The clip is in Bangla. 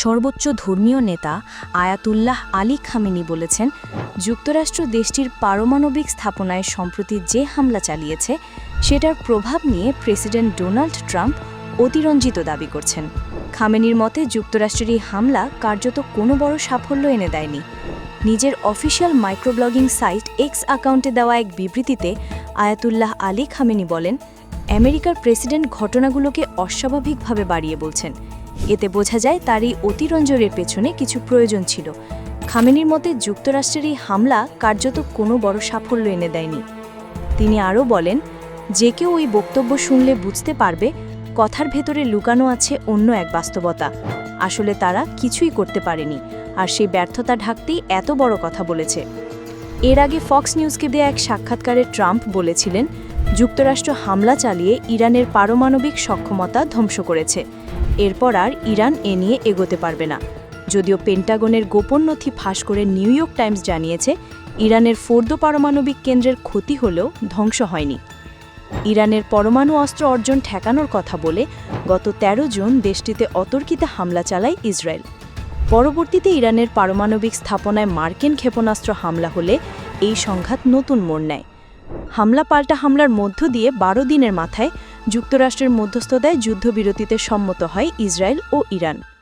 সর্বোচ্চ ধর্মীয় নেতা আয়াতুল্লাহ আলী খামেনি বলেছেন, যুক্তরাষ্ট্র দেশটির পারমাণবিক স্থাপনায় সম্প্রতি যে হামলা চালিয়েছে, সেটার প্রভাব নিয়ে প্রেসিডেন্ট ডোনাল্ড ট্রাম্প অতিরঞ্জিত দাবি করছেন। খামেনির মতে, যুক্তরাষ্ট্রের এই হামলা কার্যত কোনো বড় সাফল্য এনে দেয়নি। নিজের অফিসিয়াল মাইক্রোব্লগিং সাইট এক্স অ্যাকাউন্টে দেওয়া এক বিবৃতিতে আয়াতুল্লাহ আলী খামেনি বলেন, আমেরিকার প্রেসিডেন্ট ঘটনাগুলোকে অস্বাভাবিকভাবে বাড়িয়ে বলছেন। এতে বোঝা যায় তার এই অতিরঞ্জনের পেছনে কিছু প্রয়োজন ছিল। খামেনির মতে যুক্তরাষ্ট্রের এই হামলা কার্যত কোনো বড় সাফল্য এনে দেয়নি। তিনি আরও বলেন, যে কেউ ওই বক্তব্য শুনলে বুঝতে পারবে, কথার ভেতরে লুকানো আছে অন্য এক বাস্তবতা। আসলে তারা কিছুই করতে পারেনি, আর সেই ব্যর্থতা ঢাকতেই এত বড় কথা বলেছে। এর আগে ফক্স নিউজকে দেয়া এক সাক্ষাৎকারে ট্রাম্প বলেছিলেন, যুক্তরাষ্ট্র হামলা চালিয়ে ইরানের পারমাণবিক সক্ষমতা ধ্বংস করেছে। এরপর আর ইরান এ নিয়ে এগোতে পারবে না। যদিও পেন্টাগনের গোপন নথি ফাঁস করে নিউ ইয়র্ক টাইমস জানিয়েছে, ইরানের ফোর্দো পারমাণবিক কেন্দ্রের ক্ষতি হলেও ধ্বংস হয়নি। ইরানের পরমাণু অস্ত্র অর্জন ঠেকানোর কথা বলে গত ১৩ জুন দেশটিতে অতর্কিতে হামলা চালায় ইসরায়েল। পরবর্তীতে ইরানের পারমাণবিক স্থাপনায় মার্কিন ক্ষেপণাস্ত্র হামলা হলে এই সংঘাত নতুন মোড় নেয়। হামলা পাল্টা হামলার মধ্য দিয়ে বারো দিনের মাথায় যুক্তরাষ্ট্রের মধ্যস্থতায় যুদ্ধবিরতিতে সম্মত হয় ইসরায়েল ও ইরান।